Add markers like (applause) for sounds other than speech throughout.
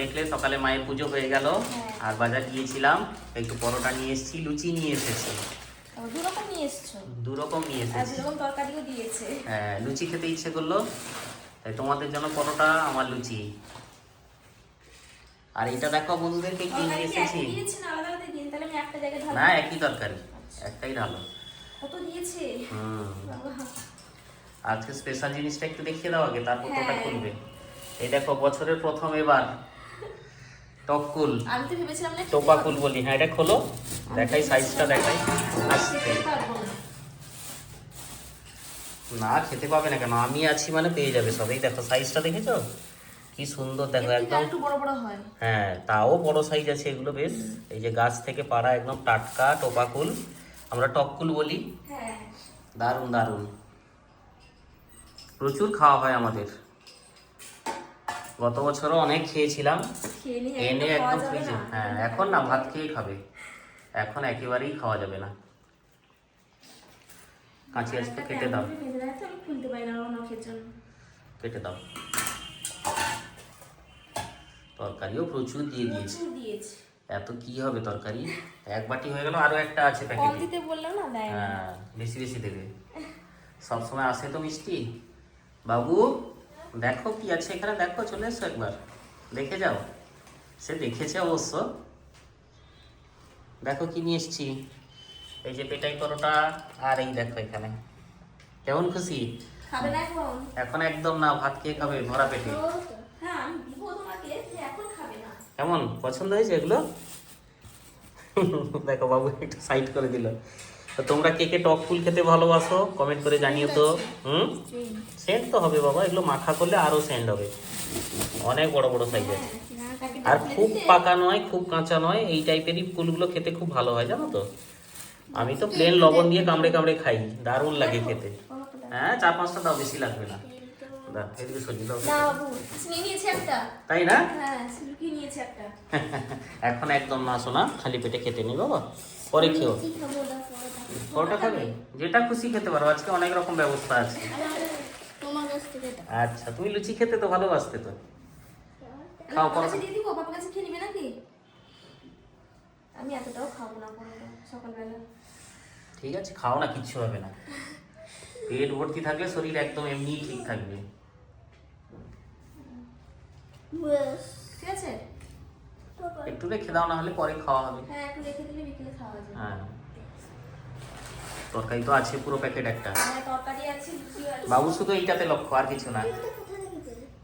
দেখলে সকালে মায়ের পুজো হয়ে গেল। হ্যাঁ। আর বাজার গিয়েছিলাম একটু পরোটা নিয়ে এসেছি লুচি নিয়ে এসেছি। দু রকম নিয়ে এসছো? দু রকম নিয়ে এসেছি। দু রকম তরকারিও দিয়েছে। হ্যাঁ লুচি খেতে ইচ্ছে করল তাই তোমাদের জন্য পরোটা আমার লুচি। আর এটা দেখো বন্ধুদেরকে কি নিয়ে এসেছি? না একই তরকারি একটাই ঢালো। কত দিয়েছে? আজকে স্পেশাল জিনিসটা একটু দেখিয়ে দাও আগে তারপর তোটা হ্যাঁ। খুলবে। এই দেখো বছরের প্রথম এবার টককুল। আমি তো ভেবেছিলাম না টোপাকুল বলি। হ্যাঁ এটা খোলো। দেখাই সাইজটা দেখাই। না। খেতে পাবে না কেন? আমি আছি মানে পেয়ে যাবে সব। এই দেখো সাইজটা দেখেছ? কি সুন্দর দেখো একদম একটু বড় বড় হয়। হ্যাঁ তাও বড় সাইজ আছে এগুলো বেশ। এই যে গাছ থেকে পাড়া একদম টাটকা টোপাকুল। আমরা টককুল বলি। হ্যাঁ। দারুণ দারুণ। প্রচুর খাওয়া হয় আমাদের। গত বছরও অনেক খেয়েছিলাম। এনে একদম ফ্রিজে হ্যাঁ এখন না ভাত খেয়ে খাবে। এখন একেবারেই খাওয়া যাবে না। কাঁচি আসতে কেটে দাও। কেটে দাও। তরকারিও প্রচুর দিয়ে দিয়েছে। এত কি হবে তরকারি? এক বাটি হয়ে গেল আরও একটা আছে প্যাকেটে। দিতে বললাম না দেয় হ্যাঁ বেশি বেশি দেবে। সবসময় আসে তো মিষ্টি। বাবু দেখো কি আছে এখানে? দেখো চলে এসো একবার। দেখে যাও। সে দেখেছে অবশ্য। দেখো কি নিয়ে এসছি। এই যে পেটাই পরোটা আর এই দেখো এখানে। কেমন খুশি? এখন? একদম না ভাত খেয়ে খাবে ভরা পেটে। হ্যাঁ কেমন? পছন্দ হয়েছে এগুলো? দেখো বাবু একটু সাইড করে দিল। তো তোমরা কে কে টক ফুল খেতে ভালোবাসো কমেন্ট করে জানিও তো। হুম? সেন্ট তো হবে বাবা এগুলো মাখা করলে আরও সেন্ট হবে। অনেক বড় বড় সাইজ আছে। আর খুব পাকা নয় খুব কাঁচা নয় এই টাইপেরই ফুলগুলো খেতে খুব ভালো হয় জানো তো? আমি তো প্লেন লবণ দিয়ে কামড়ে কামড়ে খাই দারুণ লাগে খেতে। হ্যাঁ চার পাঁচটা দাও বেশি লাগবে না। তাই না? হ্যাঁ (laughs) এখন একদম না শোনা খালি পেটে খেতে নি বাবা। পরে খেও। পরোটা খাবে? যেটা খুশি খেতে পারো। আজকে অনেক রকম ব্যবস্থা আছে। আচ্ছা তুমি লুচি খেতে তো ভালোবাসতে তো। খাও, পরোটা। দিয়ে দিব বাবার কাছে খেয়ে নিবে নাকি? আমি এতটাও খাব না সকালবেলা। ঠিক আছে খাও না কিচ্ছু হবে না। পেট ভর্তি থাকলে শরীর একদম এমনিই ঠিক থাকবে। ঠিক আছে? একটু রেখে দাও না হলে পরে খাওয়া হবে। হ্যাঁ একটু রেখে দিলে বিকেলে খাওয়া যাবে। হ্যাঁ। তরকারি তো আছে পুরো প্যাকেট একটা। হ্যাঁ তরকারি আছে বাবু শুধু এইটাতে লক্ষ্য আর কিছু না।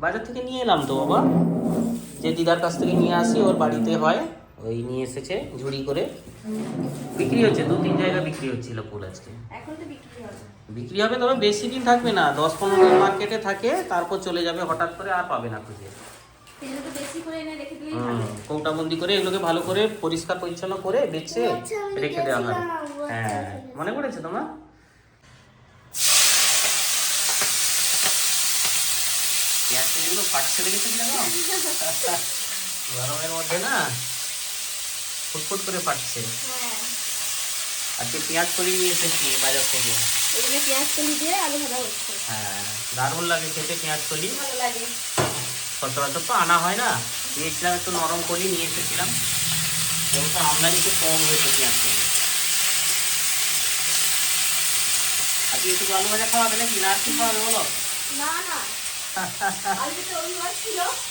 বাজার থেকে নিয়ে এলাম তো বাবা। যে দিদার কাছ থেকে নিয়ে আসি ওর বাড়িতে হয়। ওই নিয়ে এসেছে ঝুড়ি করে। বিক্রি হচ্ছে দু তিন জায়গা বিক্রি হচ্ছিল ফুল আজকে। এখন তো বিক্রি হবে। বিক্রি হবে তবে বেশি দিন থাকবে না দশ পনেরো দিন মার্কেটে থাকে তারপর চলে যাবে হঠাৎ করে আর পাবে না খুঁজে। কৌটাবন্দি করে এগুলোকে ভালো করে পরিষ্কার পরিচ্ছন্ন করে বেছে রেখে দেওয়া হয়। হ্যাঁ মনে পড়েছে তোমার? পেঁয়াজগুলো ফাটছে দেখেছ (laughs) গরমের মধ্যে না ফুটফুট করে ফাটছে। হ্যাঁ। আজকে পেঁয়াজ কলি নিয়ে এসেছি বাজার থেকে। পেঁয়াজ কলি দিয়ে আলু ভাজা হচ্ছে। হ্যাঁ দারুণ লাগে খেতে পেঁয়াজ কলি। ভালো লাগে। সচরাচর তো আনা হয় না। নিয়েছিলাম একটু নরম কলি নিয়ে এসেছিলাম। এবং তো আমদানি একটু কম হয়েছে পেঁয়াজ কলি আজকে একটু আলু ভাজা খাওয়াবে নাকি? না কি খাওয়াবে বলো? না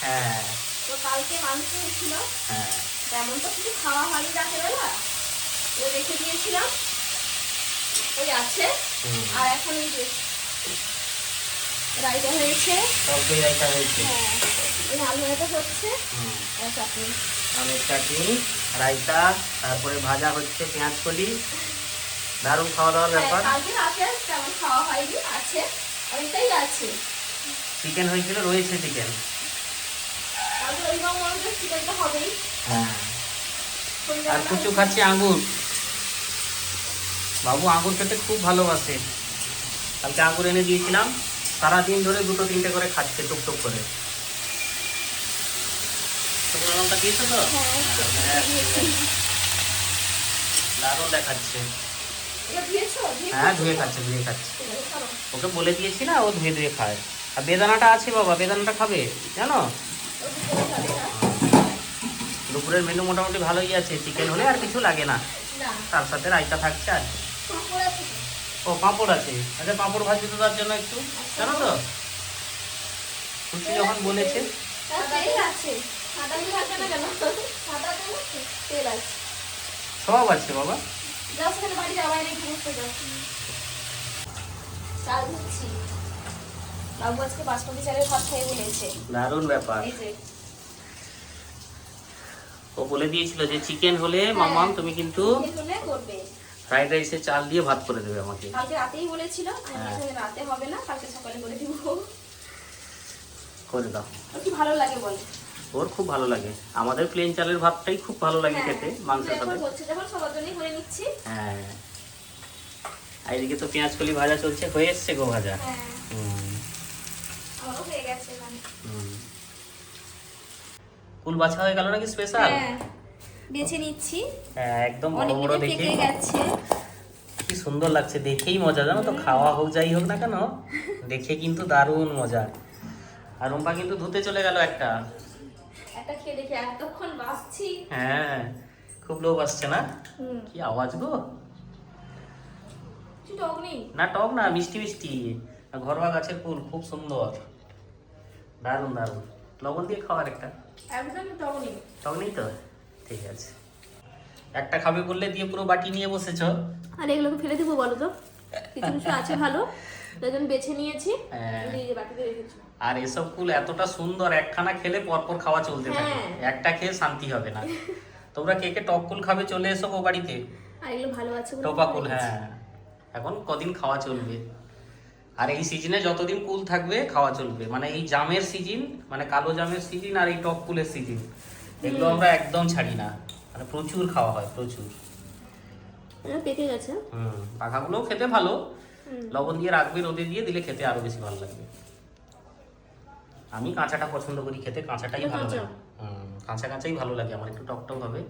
হ্যাঁ। তো কালকে মাংস ছিল। হ্যাঁ। তেমন তো কিছু খাওয়া হয়নি রাত্রেবেলা। ও রেখে দিয়েছিলাম। ওই আছে। আর এখন এই যে রাইতা হয়েছে। তরকারি রাইতা হয়েছে। হ্যাঁ আলু ভাজা হচ্ছে। আর চাটনি। আমের চাটনি রাইতা তারপরে ভাজা হচ্ছে পেঁয়াজ কলি। দারুণ খাওয়া দাওয়ার হ্যাঁ, ব্যাপার। কালকে রাতে তেমন খাওয়া হয়নি আছে অনেকটাই আছে। চিকেন হয়েছিল রয়েছে চিকেন। হ্যাঁ আর কুচু খাচ্ছে আঙ্গুর। বাবু আঙ্গুর খেতে খুব ভালোবাসে। কালকে আঙ্গুর এনে দিয়েছিলাম। সারাদিন ধরে দুটো তিনটে করে খাচ্ছে টুকটুক করে। শুকনো লঙ্কা দিয়েছ তো? হ্যাঁ, হ্যাঁ, দারুণ দেখাচ্ছে। হ্যাঁ ধুয়ে খাচ্ছে ধুয়ে খাচ্ছে। ওকে বলে দিয়েছি না ও ধুয়ে ধুয়ে খায়। আর বেদানাটা আছে বাবা বেদানাটা খাবে জানো? দুপুরের মেনু মোটামুটি ভালোই আছে চিকেন হলে আর কিছু লাগে না। তার সাথে রায়তা থাকছে আর? ও পাঁপড় আছে। আচ্ছা পাঁপড় ভাজি তো তার জন্য একটু। জানো তো? খুশি যখন বলেছে। হ্যাঁ, তেল আছে। সাদা তেল আছে না কেন? সাদা তেল আছে? তেল আছে। সব আছে বাবা। দারুণ ব্যাপার। ও বলে দিয়েছিল যে চিকেন হলে মামাম তুমি কিন্তু করবে। ফ্রাইড রাইসে চাল দিয়ে ভাত করে দেবে আমাকে। কালকে রাতেই বলেছিল হ্যাঁ। রাতে হবে না কালকে সকালে করে দিব। করে দাও। কি ভালো লাগে বলে। ওর খুব ভালো লাগে। আমাদের প্লেন চালের ভাতটাই খুব ভালো লাগে হ্যাঁ, খেতে মাংসের সাথে। বলছে যখন সবার জন্যই করে নিচ্ছি। হ্যাঁ। আর এদিকে তো পেঁয়াজ কলি ভাজা চলছে হয়ে এসছে গো ভাজা। হ্যাঁ। হয়ে। কুল বাছা হয়ে গেল নাকি স্পেশাল হ্যাঁ। বেছে নিচ্ছি। হ্যাঁ একদম বড় বড় দেখে গেছে। কি সুন্দর লাগছে দেখেই মজা জানো তো খাওয়া হোক যাই হোক না কেন দেখে কিন্তু দারুণ মজা। আর রুম্পা কিন্তু ধুতে চলে গেল একটা। একটা খেয়ে দেখে এতক্ষণ বাসছি হ্যাঁ খুব লোভ আসছে না? কি আওয়াজ গো? টক নেই? না টক না মিষ্টি মিষ্টি। ঘরোয়া গাছের ফুল খুব সুন্দর। দারুণ দারুণ। লবণ দিয়ে খাওয়ার একটা একদম টক নেই। টক নেই তো? ঠিক আছে। একটা খাবে বললে দিয়ে পুরো বাটি নিয়ে বসেছ? আর এগুলোকে ফেলে দেবো বলো তো। (laughs) কিছু কিছু আছে ভালো। জন্য বেছে নিয়েছি হ্যাঁ। এই যে বাটিতে রেখেছি। আর এসব ফুল এতটা সুন্দর একখানা খেলে পরপর খাওয়া চলতে থাকে। হ্যাঁ। একটা খেয়ে শান্তি হবে না। (laughs) তোমরা কে কে টক কুল খাবে চলে এসো ও বাড়িতে। আর এগুলো ভালো আছে টোপা কুল হ্যাঁ। এখন কদিন খাওয়া চলবে? আর এই সিজনে যতদিন কুল থাকবে খাওয়া চলবে। মানে এই জামের সিজন মানে কালো জামের সিজন আর এই টক কুলের সিজন। এগুলো আমরা একদম ছাড়ি না। মানে প্রচুর খাওয়া হয় প্রচুর। পেকে গেছে। হুম পাখাগুলোও খেতে ভালো। লবণ দিয়ে রাখবে রোদে দিয়ে দিলে খেতে আরও বেশি ভালো লাগবে আমি কাঁচাটা পছন্দ করি খেতে কাঁচাটাই ভালো লাগে। হুম কাঁচা কাঁচাই ভালো লাগে আমার একটু টক টক হবে।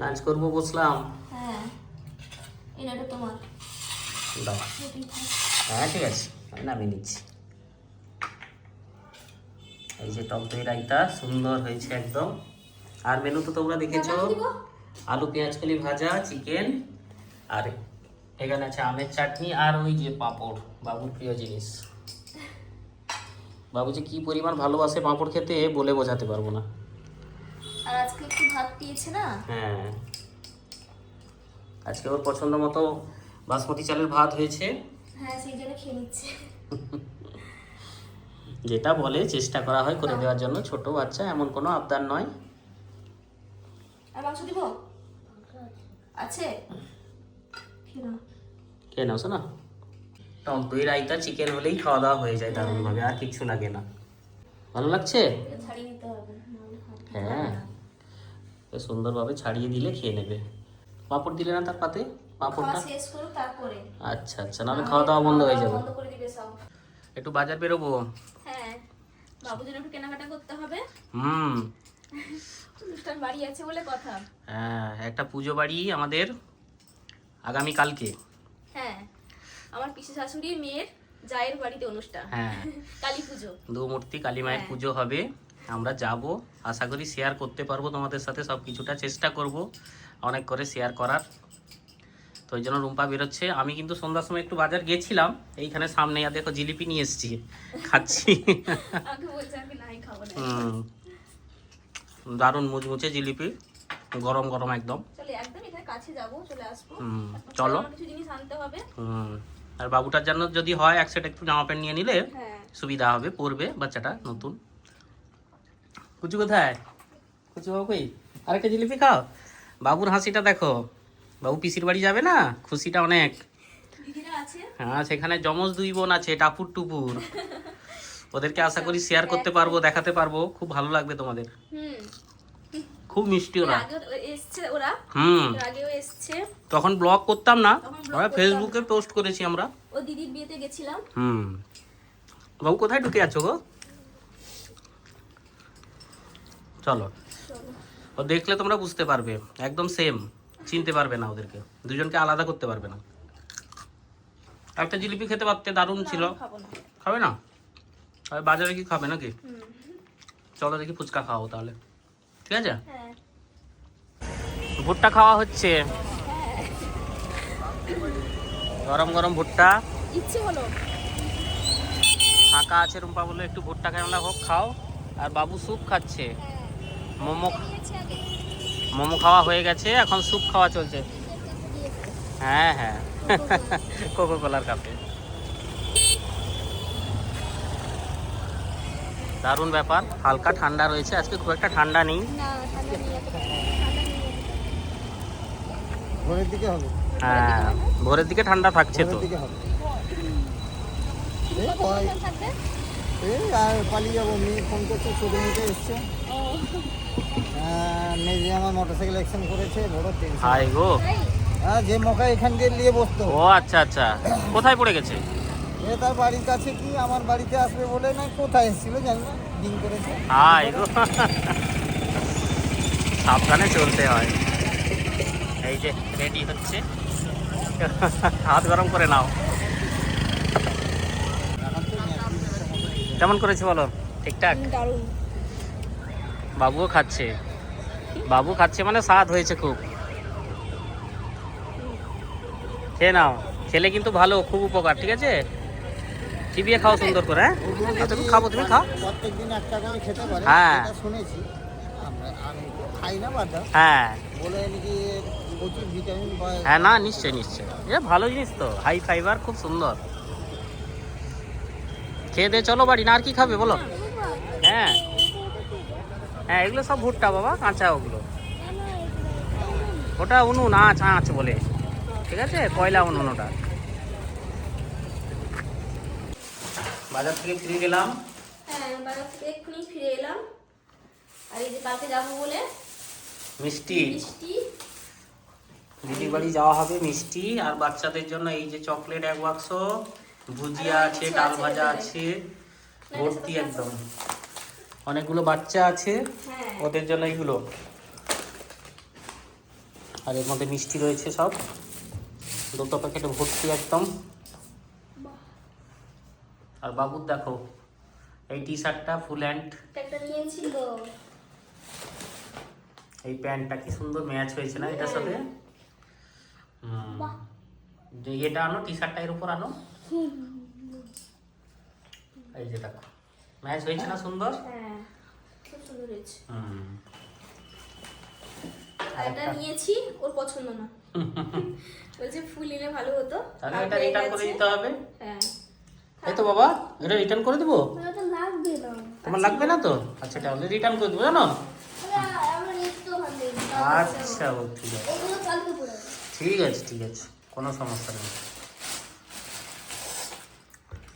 লাঞ্চ করব বসলাম। হ্যাঁ এটা তোমার। দাও হ্যাঁ ঠিক আছে নামিয়ে নিচ্ছি। এই যে টক দই রাইতা সুন্দর হয়েছে একদম। আর মেনু তো তোমরা দেখেছ। আলু পেঁয়াজ কলি ভাজা চিকেন আর এখানে আছে আমের চাটনি আর ওই যে পাঁপড় বাবুর প্রিয় জিনিস। বাবু যে কি পরিমাণ ভালোবাসে পাঁপড় খেতে বলে বোঝাতে পারব না। আর আজকে একটু ভাত দিয়েছে না? হ্যাঁ। আজকে ওর পছন্দ মতো বাসমতি চালের ভাত হয়েছে। হ্যাঁ সেই জন্য খেয়ে নিচ্ছে। (laughs) যেটা বলে চেষ্টা করা হয় করে দেওয়ার জন্য। ছোট বাচ্চা এমন কোনো আবদার নয়। আর মাংস দিব? আছে? খেয়ে নাও। শোনা টক দই রাইতা চিকেন হলেই খাওয়া দাওয়া হয়ে যায় দারুণভাবে আর কিচ্ছু লাগে না। ভালো লাগছে? না। হ্যাঁ। সুন্দরভাবে ছাড়িয়ে দিলে খেয়ে নেবে। পাঁপড় দিলে না তার পাতে? খাওয়া পাঁপড়টা শেষ করো তারপরে। আচ্ছা আচ্ছা। নাহলে খাওয়া দাওয়া বন্ধ হয়ে যাবে। বন্ধ করে দিবে সব। একটু বাজার বেরোবো। বাবুর জন্য একটু কেনাকাটা করতে হবে। হুম। অনুষ্ঠান বাড়ি আছে বলে কথা। হ্যাঁ একটা পুজো বাড়ি আমাদের আগামী কালকে। হ্যাঁ আমার পিসি শাশুড়ির মেয়ের জায়ের বাড়িতে অনুষ্ঠান। হ্যাঁ। কালী পুজো। দু মূর্তি কালী মায়ের হ্যাঁ। পুজো হবে। আমরা যাব। আশা করি শেয়ার করতে পারব তোমাদের সাথে। সব কিছুটা চেষ্টা করব অনেক করে শেয়ার করার। তো ওই জন্য রুম্পা বেরোচ্ছে। আমি কিন্তু সন্ধ্যার সময় একটু বাজার গেছিলাম। এইখানে সামনে আর দেখো জিলিপি নিয়ে এসেছি। খাচ্ছি। দারুণ মুচমুচে জিলিপি। গরম গরম একদম। চলে আর বাবুটার জন্য যদি হয় এক সেট একটু জামা প্যান্ট নিয়ে নিলে হ্যাঁ। সুবিধা হবে পরবে বাচ্চাটা নতুন। কুচু কোথায়? কুচু বাবু কই? আরেকটা জিলিপি খাও? বাবুর হাসিটা দেখো। বাবু পিসির বাড়ি যাবে না? খুশিটা অনেক। হ্যাঁ সেখানে যমজ দুই বোন আছে টাপুর টুপুর। ওদেরকে আশা করি শেয়ার (laughs) করতে পারব দেখাতে পারব। খুব ভালো লাগবে তোমাদের। খুব মিষ্টি ওরা। হুম। তখন ব্লগ করতাম না? ফেসবুকে পোস্ট করেছি আমরা। ও দিদির বিয়েতে গেছিলাম। হুম। বাবু কোথায় ঢুকে আছো গো? চলো। ও দেখলে তোমরা বুঝতে পারবে। একদম সেম চিনতে পারবে না ওদেরকে। দুজনকে আলাদা করতে পারবে না। একটা জিলিপি খেতে পারতে দারুণ ছিল। খাব না। আর বাজারে কি খাবে নাকি? চলো দেখি ফুচকা খাও তাহলে। ঠিক আছে? হ্যাঁ। ভুট্টা খাওয়া হচ্ছে। গরম গরম ভুট্টা। ইচ্ছে হলো। ফাঁকা আছে রুম্পা বলল একটু ভুট্টা কেমন হোক খাও। আর বাবু স্যুপ খাচ্ছে। মোমো নিয়েছি আগে। মোমো খাওয়া হয়ে গেছে এখন স্যুপ খাওয়া চলছে। হ্যাঁ হ্যাঁ। কোকো কোলার কাপে দারুণ ব্যাপার হালকা ঠান্ডা রয়েছে আজকে খুব একটা ঠান্ডা নেই। হ্যাঁ ভোরের দিকে ঠান্ডা থাকছে তো। ভোরের দিকে হবে। এই আর পালিয়ে যাব। মেয়ে ফোন করছে এসছে। মেয়ে যে আমার অ্যাক্সিডেন্ট করেছে বড় টেনশন হাই গো। হ্যাঁ যে মকা এখান দিয়ে নিয়ে বসতো। ও আচ্ছা আচ্ছা। কোথায় পড়ে গেছে? এ তার বাড়ির কাছে কি আমার বাড়িতে আসবে বলে না কোথায় এসেছিল জানি না ডিং করেছে। হাই গো। সাবধানে চলতে হয়। এই যে রেডি হচ্ছে। হাত গরম করে নাও এখন তো ন্যাপকিনের কেমন করেছে বলো? ঠিকঠাক? বাবুও খাচ্ছে। বাবু খাচ্ছে মানে স্বাদ হয়েছে খুব। খেয়ে নাও। খেলে কিন্তু ভালো খুব উপকার ঠিক আছে? চিবিয়ে খাও সুন্দর করে হ্যাঁ? তুমি খাব তুমি খাও। প্রত্যেক দিন একটা করে খেতে পারে হ্যাঁ। শুনেছি। আমি খাই না বাদা। হ্যাঁ। বলে নাকি প্রচুর ভিটামিন হ্যাঁ না নিশ্চয়ই নিশ্চয়ই। এটা ভালো জিনিস তো। হাই ফাইবার খুব সুন্দর। খেয়ে দিয়ে চলো বাড়ি না আর কি খাবে বলো? হ্যাঁ। হ্যাঁ এগুলো সব ভুট্টা বাবা কাঁচা ওগুলো। ওটা উনুন আঁচ আঁচ বলে। ঠিক আছে? কয়লা উনুন ওটা। বাজার থেকে ফিরে গেলাম। হ্যাঁ বাজার থেকে এক্ষুনি ফিরে এলাম। আর এই যে কালকে যাব বলে মিষ্টি। মিষ্টি। দিদির বাড়ি যাওয়া হবে মিষ্টি। আর বাচ্চাদের জন্য এই যে চকলেট এক বাক্স। ভুজিয়া আছে ডাল ভাজা আছে ভর্তি একদম। অনেকগুলো বাচ্চা আছে হ্যাঁ। ওদের জন্য এইগুলো আর এর মধ্যে মিষ্টি রয়েছে সব। দুটো প্যাকেটে ভর্তি একদম। আর বাবুর দেখো এই টি শার্টটা ফুল হ্যান্ড এই প্যান্টটা কি সুন্দর ম্যাচ হয়েছে না এটার সাথে? হুম। যে এটা আনো টি শার্টটা এর উপর আনো। এই যে দেখো। ম্যাচ হয়েছে না সুন্দর? হ্যাঁ হুম। এটা নিয়েছি ওর পছন্দ না। বলছে ফুল নিলে ভালো হতো। তাহলে এটা রিটার্ন করে দিতে হবে? হ্যাঁ। এই তো বাবা এটা রিটার্ন করে দেবো? লাগবে না। তোমার লাগবে না তো? আচ্ছা তাহলে রিটার্ন করে দেবো জানো? আচ্ছা ও ঠিক আছে ঠিক আছে ঠিক আছে। কোনো সমস্যা নেই।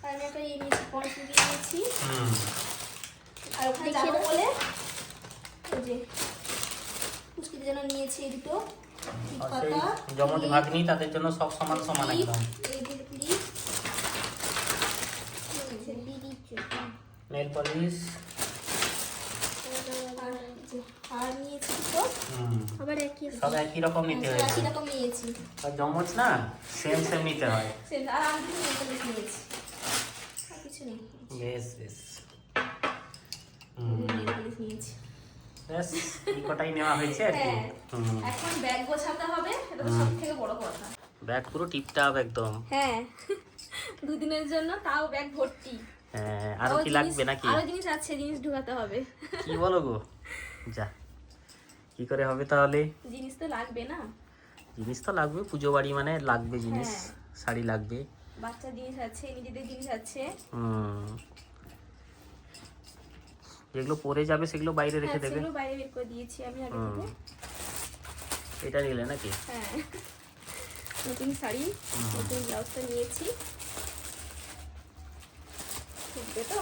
আমি একটা ইয়ে নিয়েছি আর ওখানে যাব বলে ওই যে মুশকিলের জন্য নিয়েছি এই দুটো আর যমজ ভাগ্নি তাদের জন্য সব সমান সমান একদম। এই নেল পলিশ। আর নিয়েছি দুটো। হুম। আবার একই সব একই রকম নিতে একই রকম নিয়েছি। আর যমজ না সেম সেম নিতে হয়। সে আর আমি নিয়েছি। কিছু নেই। বেশ বেশ। নিয়েছি। কটাই নেওয়া হয়েছে আর কি। হ্যাঁ। এখন ব্যাগ গোছাতে হবে এটা তো বড় কথা। ব্যাগ পুরো টিপটাপ একদম। হ্যাঁ (laughs) দুদিনের জন্য তাও ব্যাগ ভর্তি। হ্যাঁ আরও কি লাগবে নাকি? আরও জিনিস আছে জিনিস ঢুকাতে হবে। কি বলো গো? (laughs) যা। কি করে হবে তাহলে? জিনিস তো লাগবে না। জিনিস তো লাগবে পুজো বাড়ি মানে লাগবে জিনিস হ্যাঁ। শাড়ি লাগবে। বাচ্চার জিনিস আছে নিজেদের জিনিস আছে। হুম। যেগুলো পরে যাবে সেগুলো বাইরে রেখে হ্যাঁ, দেবে। সেগুলো বাইরে বের করে দিয়েছি আমি আগে থেকে। এটা নিলে নাকি? হ্যাঁ। নতুন শাড়ি নতুন ব্লাউজটা নিয়েছি। ঢুকবে তো?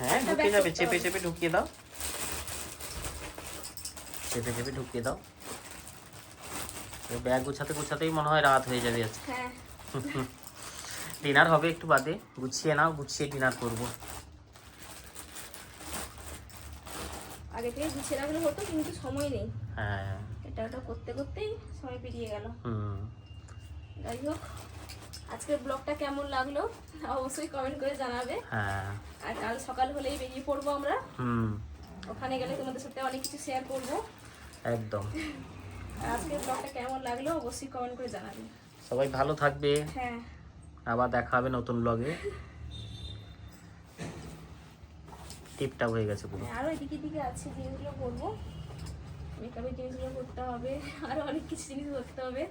হ্যাঁ ঢুকে যাবে চেপে চেপে ঢুকিয়ে দাও। চেপে চেপে ঢুকিয়ে দাও। ব্যাগ গুছাতে গুছাতেই মনে হয় রাত হয়ে যাবে আজকে। হ্যাঁ। (laughs) ডিনার হবে একটু বাদে গুছিয়ে নাও গুছিয়ে ডিনার করব। আগে থেকে গুছিয়ে রাখলে হতো কিন্তু সময় নেই। হ্যাঁ। এটা ওটা করতে করতেই সময় পেরিয়ে গেল। হুম। যাই হোক আজকের ব্লগটা কেমন লাগল অবশ্যই কমেন্ট করে জানাবে। হ্যাঁ। আর কাল সকাল হলেই বেরিয়ে পড়ব আমরা। হুম। ওখানে গেলে তোমাদের সাথে অনেক কিছু শেয়ার করব। একদম। আজকে ব্লগটা কেমন লাগল অবশ্যই কমেন্ট করে জানাবেন। সবাই ভালো থাকবে। হ্যাঁ। আবার দেখা হবে নতুন ব্লগে টিপটাপ হয়ে গেছে পুরো। আরও এদিকে দিকে আছে জিনিসগুলো করব। মেকআপের জিনিসগুলো করতে হবে আরও অনেক কিছু জিনিস করতে হবে।